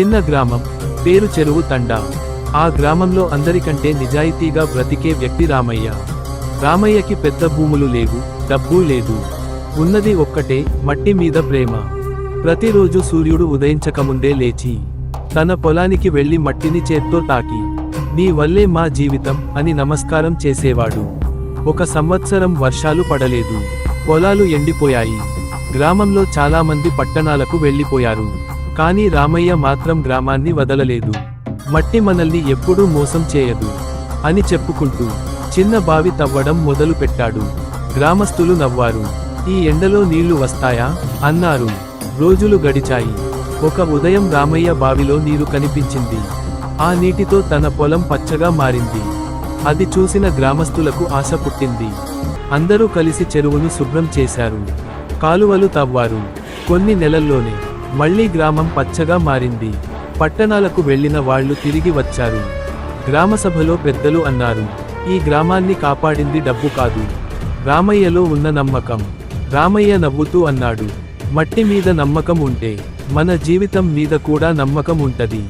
చిన్న గ్రామం పేరు చెరువు తండా. ఆ గ్రామంలో అందరికంటే నిజాయితీగా బ్రతికే వ్యక్తి రామయ్య. రామయ్యకి పెద్ద భూములు లేవు డబ్బు లేదు. ఉన్నది ఒక్కటే మట్టి మీద ప్రేమ. ప్రతిరోజు సూర్యుడు ఉదయించకముందే లేచి తన పొలానికి వెళ్ళి మట్టిని చేత్తో తాకి నీ వల్లే మా జీవితం అని నమస్కారం చేసేవాడు. ఒక సంవత్సరం వర్షాలు పడలేదు. పొలాలు ఎండిపోయాయి. గ్రామంలో చాలామంది పట్టణాలకు వెళ్ళిపోయారు. కానీ రామయ్య మాత్రం గ్రామాన్ని వదలలేదు. మట్టి మనల్ని ఎప్పుడూ మోసం చేయదు. అని చెప్పుకుంటూ చిన్న బావి తవ్వడం మొదలు పెట్టాడు. గ్రామస్తులు నవ్వారు. ఈ ఎండలో నీళ్ళు వస్తాయా? అన్నారు. రోజులు గడిచాయి. ఒక ఉదయం రామయ్య బావిలో నీరు కనిపించింది. ఆ నీటితో తన పొలం పచ్చగా మారింది. అది చూసిన గ్రామస్తులకు ఆశ పుట్టింది. అందరూ కలిసి చెరువును శుభ్రం చేశారు. కాలువలు తవ్వారు. కొన్ని నెలల్లోనే మళ్ళీ గ్రామం పచ్చగా మారింది. పట్టణాలకు వెళ్ళిన వాళ్ళు తిరిగి వచ్చారు. గ్రామసభలో పెద్దలు అన్నారు ఈ గ్రామాన్ని కాపాడింది డబ్బు కాదు. రామయ్యలో ఉన్న నమ్మకం. రామయ్య నవ్వుతూ అన్నాడు మట్టి మీద నమ్మకం ఉంటే మన జీవితం మీద కూడా నమ్మకం ఉంటది.